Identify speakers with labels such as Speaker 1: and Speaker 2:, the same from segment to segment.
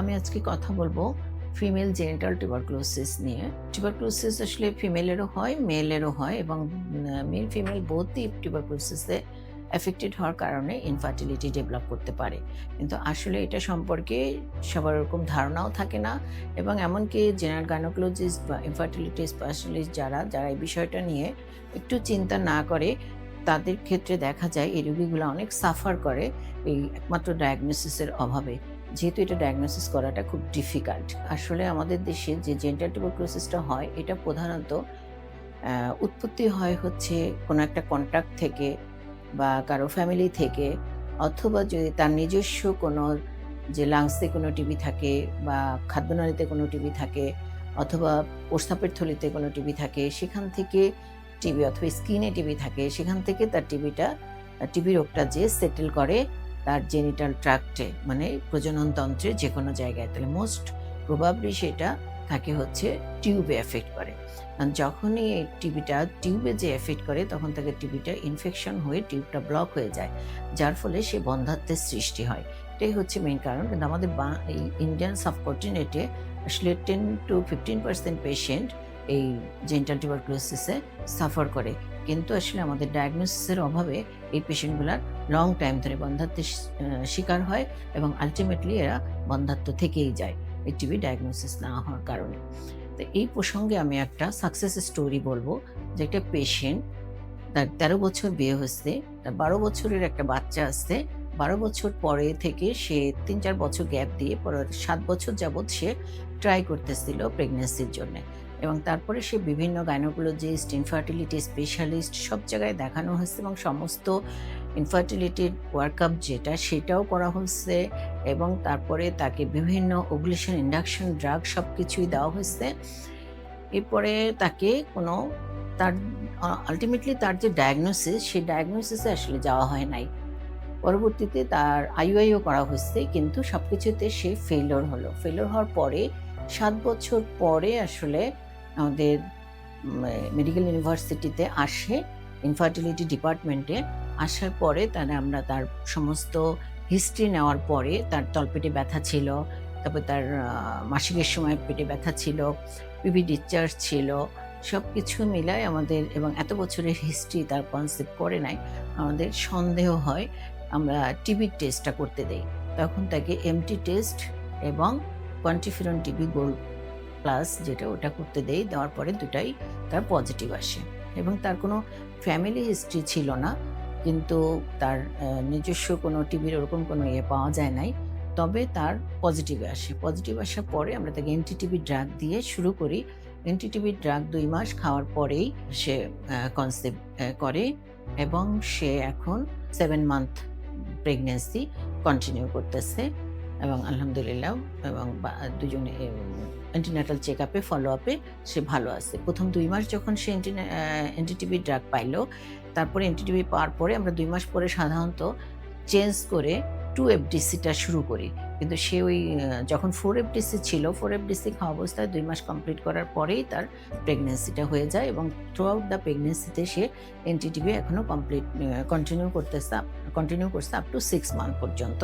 Speaker 1: আমি আজকে কথা বলব ফিমেল জেনিটাল টিউবারক্লোসিস নিয়ে। টিউবারক্লোসিস আসলে ফিমেলেরও হয় মেলেরও হয় এবং মেল ফিমেল বোথই টিউবারক্লোসিসে এফেক্টেড হওয়ার কারণে ইনফার্টিলিটি ডেভেলপ করতে পারে। কিন্তু আসলে এটা সম্পর্কে সবার ওরকম ধারণাও থাকে না এবং এমনকি জেনারেল গাইনোকোলজিস্ট বা ইনফার্টিলিটি স্পেশালিস্ট যারা যারা এই বিষয়টা নিয়ে একটু চিন্তা না করে, তাদের ক্ষেত্রে দেখা যায় এই রোগীগুলো অনেক সাফার করে এই একমাত্র ডায়াগনোসিসের অভাবে। যেহেতু এটা ডায়াগনোসিস করাটা খুব ডিফিকাল্ট আসলে আমাদের দেশে যে জেন্টাল টিউবারক্লোসিসটা হয়, এটা প্রধানত উৎপত্তি হয় হচ্ছে কোনো একটা কন্ট্যাক্ট থেকে বা কারও ফ্যামিলি থেকে, অথবা যদি তার নিজস্ব কোনো যে লাংসে কোনো টিবি থাকে বা খাদ্যনালীতে কোনো টিবি থাকে, অথবা প্রস্তাবের থলিতে কোনো টিবি থাকে, সেখান থেকে টিবি অথবা স্কিনে টিবি থাকে, সেখান থেকে তার টিবিটা টিবি রোগটা যে সেটেল করে তার জেনিটাল ট্রাক্টে মানে প্রজনন তন্ত্রে যে কোনো জায়গায়। তাহলে মোস্ট প্রবাবলি সেটা তাকে হচ্ছে টিউবে এফেক্ট করে। কারণ যখনই টিবিটা টিউবে যে এফেক্ট করে, তখন তাকে টিবিটা ইনফেকশন হয়ে টিউবটা ব্লক হয়ে যায়। যার ফলে সে বন্ধাত্বের সৃষ্টি হয়। এটাই হচ্ছে মেইন কারণ। কিন্তু আমাদের বা- এই ইন্ডিয়ান সাবকন্টিনেন্টে আসলে ten to fifteen percent patient এই জেন্টাল টিউবারক্লোসিসে সাফার করে। কিন্তু আসলে আমাদের ডায়াগনোসিসের অভাবে এই পেশেন্টগুলার লং টাইম ধরে বন্ধাত্বের শিকার হয় এবং আলটিমেটলি এরা বন্ধাত্ব থেকেই যায় এই টিবি ডায়াগনোসিস না হওয়ার কারণে। তো এই প্রসঙ্গে আমি একটা সাকসেস স্টোরি বলব যে একটা পেশেন্ট তার তেরো বছর বিয়ে হচ্ছে তার বারো বছরের একটা বাচ্চা আসছে বারো বছর পরে থেকে সে তিন চার বছর গ্যাপ দিয়ে পরে সাত বছর যাবৎ সে ট্রাই করতেছিল প্রেগনেন্সির জন্য। এবং তারপরে সে বিভিন্ন গাইনোকোলজিস্ট ইনফার্টিলিটি স্পেশালিস্ট সব জায়গায় দেখানো হয়েছে এবং সমস্ত ইনফার্টিলিটির ওয়ার্কআপ যেটা সেটাও করা হচ্ছে এবং তারপরে তাকে বিভিন্ন ওভুলেশন ইন্ডাকশন ড্রাগ সব কিছুই দেওয়া হয়েছে। এরপরে তাকে কোনো তার আলটিমেটলি তার যে ডায়াগনোসিস সেই ডায়াগনোসিসে আসলে যাওয়া হয় নাই। পরবর্তীতে তার আইউআইও করা হয়েছে কিন্তু সব কিছুতে সে ফেলোর হলো। ফেলোর হওয়ার পরে সাত বছর পরে আসলে আমাদের মেডিকেল ইউনিভার্সিটিতে আসে ইনফার্টিলিটি ডিপার্টমেন্টে আসার পরে তাহলে আমরা তার সমস্ত হিস্ট্রি নেওয়ার পরে তার তলপেটে ব্যথা ছিল, তারপর তার মাসিকের সময় পেটে ব্যথা ছিল পিভি ডিসচার্জ ছিল সব কিছু মিলায় আমাদের এবং এত বছরের হিস্ট্রি তার কনসেপ্ট করে নাই, আমাদের সন্দেহ হয় আমরা টিবির টেস্টটা করতে দেই। তখন তাকে এমটি টেস্ট এবং কোয়ান্টিফিরন টিবি গোল্ড প্লাস যেটা ওটা করতে দেই, দেওয়ার পরে দুটাই তার পজিটিভ আসে। এবং তার কোনো ফ্যামিলি হিস্ট্রি ছিল না, কিন্তু তার নিজস্ব কোনো টিভির ওরকম কোনো ইয়ে পাওয়া যায় নাই। তবে তার পজিটিভ আসে। পজিটিভ আসার পরে আমরা তাকে এনটিটিভি ড্রাগ দিয়ে শুরু করি। এনটিটিভি ড্রাগ দুই মাস খাওয়ার পরেই সে কনসেপ্ট করে এবং সে এখন সেভেন মান্থ প্রেগনেন্সি কন্টিনিউ করতেছে। এবং আলহামদুলিল্লাহ এবং দুজনে অ্যান্টিনাটাল চেক আপে ফলো আপে সে ভালো আছে। প্রথম দুই মাস যখন সে এনটিটিভি ড্রাগ পাইলো, তারপরে এনটিটিভি পাওয়ার পরে আমরা দুই মাস পরে সাধারণত চেঞ্জ করে টু এফডিসিটা শুরু করি। কিন্তু সে ওই যখন ফোর এফ এফডিসি ছিল ফোর এফ এফডিসি খাওয়া অবস্থায় দুই মাস কমপ্লিট করার পরেই তার প্রেগনেন্সিটা হয়ে যায় এবং থ্রু আউট দ্য প্রেগনেন্সিতে সে এনটিটিভি এখনও কমপ্লিট কন্টিনিউ করতেছে কন্টিনিউ করছে আপ টু সিক্স মান্থ পর্যন্ত।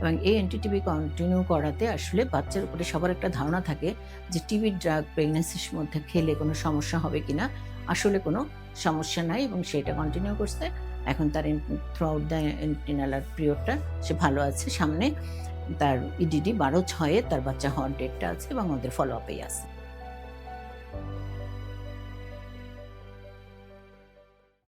Speaker 1: এবং এই এনটিটিভি কন্টিনিউ করাতে আসলে বাচ্চার উপরে সবার একটা ধারণা থাকে যে টিবি ড্রাগ প্রেগনেন্সির মধ্যে খেলে কোনো সমস্যা হবে কিনা। আসলে কোনো সমস্যা নাই এবং সেটা কন্টিনিউ করছে। এখন তার থ্রু আউট দ্য ইন্টারনালার পিরিয়ডটা সে ভালো আছে। সামনে তার ইডিডি বারো ছয়ে তার বাচ্চা হওয়ার ডেটটা আছে এবং ওদের ফলো আপেই আছে।